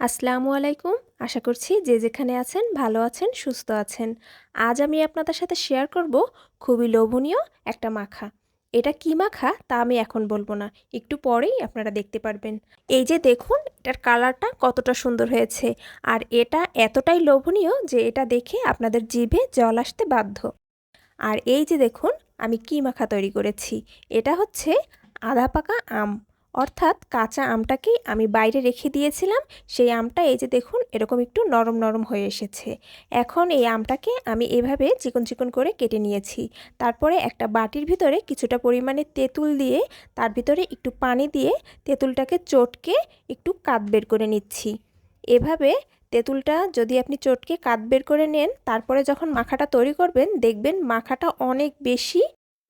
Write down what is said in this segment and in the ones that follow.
আসসালামু আলাইকুম। আশা করছি যে যেখানে আছেন ভালো আছেন, সুস্থ আছেন। আজ আমি আপনাদের সাথে শেয়ার করব খুবই লোভনীয় একটা মাখা। এটা কি মাখা তা আমি এখন বলব না। একটু পরেই আপনারা দেখতে পারবেন। এই যে দেখুন, এটার কালারটা কতটা সুন্দর হয়েছে। আর এটা এতটাই লোভনীয় যে এটা দেখে আপনাদের জিভে জল আসতে বাধ্য। আর এই যে দেখুন, আমি কি মাখা তৈরি করেছি। এটা হচ্ছে আধা পাকা আম। অর্থাৎ কাঁচা আমটাকেই আমি বাইরে রেখে দিয়েছিলাম, সেই আমটা এই যে দেখুন এরকম একটু নরম নরম হয়ে এসেছে। এখন এই আমটাকে আমি এভাবে চিকন চিকন করে কেটে নিয়েছি। তারপরে একটা বাটির ভিতরে কিছুটা পরিমাণে তেঁতুল দিয়ে তার ভিতরে একটু পানি দিয়ে তেঁতুলটাকে চটকে একটু কাত বের করে নিচ্ছি। এভাবে তেঁতুলটা যদি আপনি চটকে কাত বের করে নেন, তারপরে যখন মাখাটা তৈরি করবেন, দেখবেন মাখাটা অনেক বেশি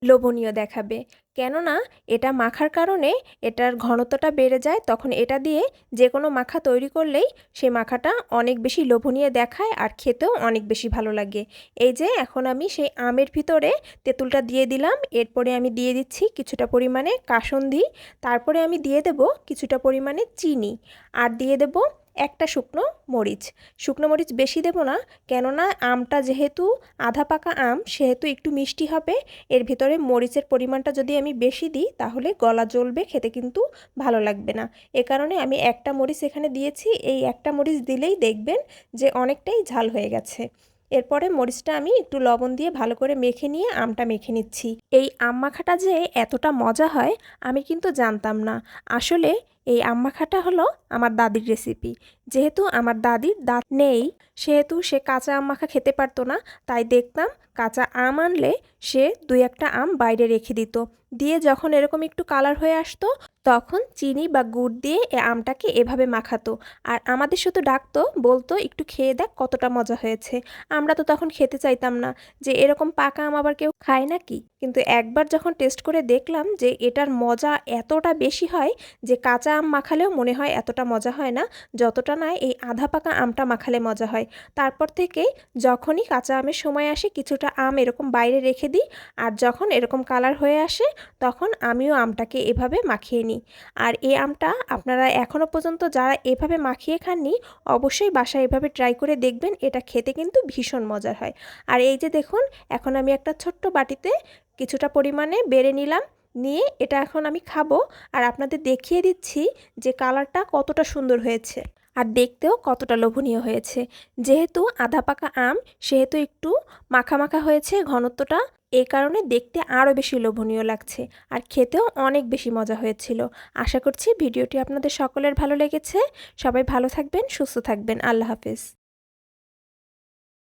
লোভনীয় দেখাবে। কেননা, এটা মাখার কারণে এটার ঘনত্বটা বেড়ে যায়, তখন এটা দিয়ে যে কোনো মাখা তৈরি করলেই সেই মাখাটা অনেক বেশি লোভনীয় দেখায় আর খেতেও অনেক বেশি ভালো লাগে। এই যে, এখন আমি সেই আমের ভিতরে তেঁতুলটা দিয়ে দিলাম, এরপরে আমি দিয়ে দিচ্ছি কিছুটা পরিমাণে কাসন্দি, তারপরে আমি দিয়ে দেব কিছুটা পরিমাণে চিনি, আর দিয়ে দেব একটা শুকনো মরিচ। শুকনো মরিচ বেশি দেব না, কেননা আমটা যেহেতু আধা পাকা আম, সেহেতু একটু মিষ্টি হবে। এর ভিতরে মরিচের পরিমাণটা যদি আমি বেশি দিই, তাহলে গলা জ্বলবে, খেতে কিন্তু ভালো লাগবে না। এ কারণে আমি একটা মরিচ এখানে দিয়েছি, এই একটা মরিচ দিলেই দেখবেন যে অনেকটাই ঝাল হয়ে গেছে। এরপরে মরিচটা আমি একটু লবণ দিয়ে ভালো করে মেখে নিয়ে আমটা মেখে নিচ্ছি। এই আম মাখাটা যে এতটা মজা হয়, আমি কিন্তু জানতাম না। আসলে এই আম মাখাটা হলো আমার দাদির রেসিপি যেহেতু আমার দাদির দাঁত নেই, সেহেতু সে কাঁচা আম মাখা খেতে পারতো না, তাই দেখতাম কাঁচা আম আনলে সে দুই একটা আম বাইরে রেখে দিত। দিয়ে যখন এরকম একটু কালার হয়ে আসতো, তখন চিনি বা গুড় দিয়ে এ আমটাকে এভাবে মাখাতো। আর আমাদের শুধু ডাকতো, বলতো, একটু খেয়ে দেখ কতটা মজা হয়েছে। আমরা তো তখন খেতে চাইতাম না যে, এরকম পাকা আম আবার কেউ খায় নাকি? কিন্তু একবার যখন টেস্ট করে দেখলাম যে, এটার মজা এতটা বেশি হয় যে, কাঁচা আম মাখালেও মনে হয় এতটা মজা হয় না, যতটা না এই আধা পাকা আমটা মাখালে মজা হয়। তারপর থেকে যখনই কাঁচা আমের সময় আসে, কিছুটা আম এরকম বাইরে রেখে দিই আর যখন এরকম কালার হয়ে আসে, তখন আমিও আমটাকে এভাবে মাখিয়ে নিই। আর এই আমটা আপনারা এখনও পর্যন্ত যারা এভাবে মাখিয়ে খাননি, অবশ্যই বাসায় এভাবে ট্রাই করে দেখবেন, এটা খেতে কিন্তু ভীষণ মজার হয়। আর এই যে দেখুন, এখন আমি একটা ছোট্ট বাটিতে কিছুটা পরিমাণে বেড়ে নিলাম। নিয়ে এটা এখন আমি খাব আর আপনাদের দেখিয়ে দিচ্ছি যে কালারটা কতটা সুন্দর হয়েছে আর দেখতেও কতটা লোভনীয় হয়েছে। যেহেতু আধা পাকা আম, সেহেতু একটু মাখা মাখা হয়েছে ঘনত্বটা এই কারণে দেখতে আরও বেশি লোভনীয় লাগছে আর খেতেও অনেক বেশি মজা হয়েছিল। আশা করছি ভিডিওটি আপনাদের সকলের ভালো লেগেছে। সবাই ভালো থাকবেন, সুস্থ থাকবেন। আল্লাহ হাফেজ।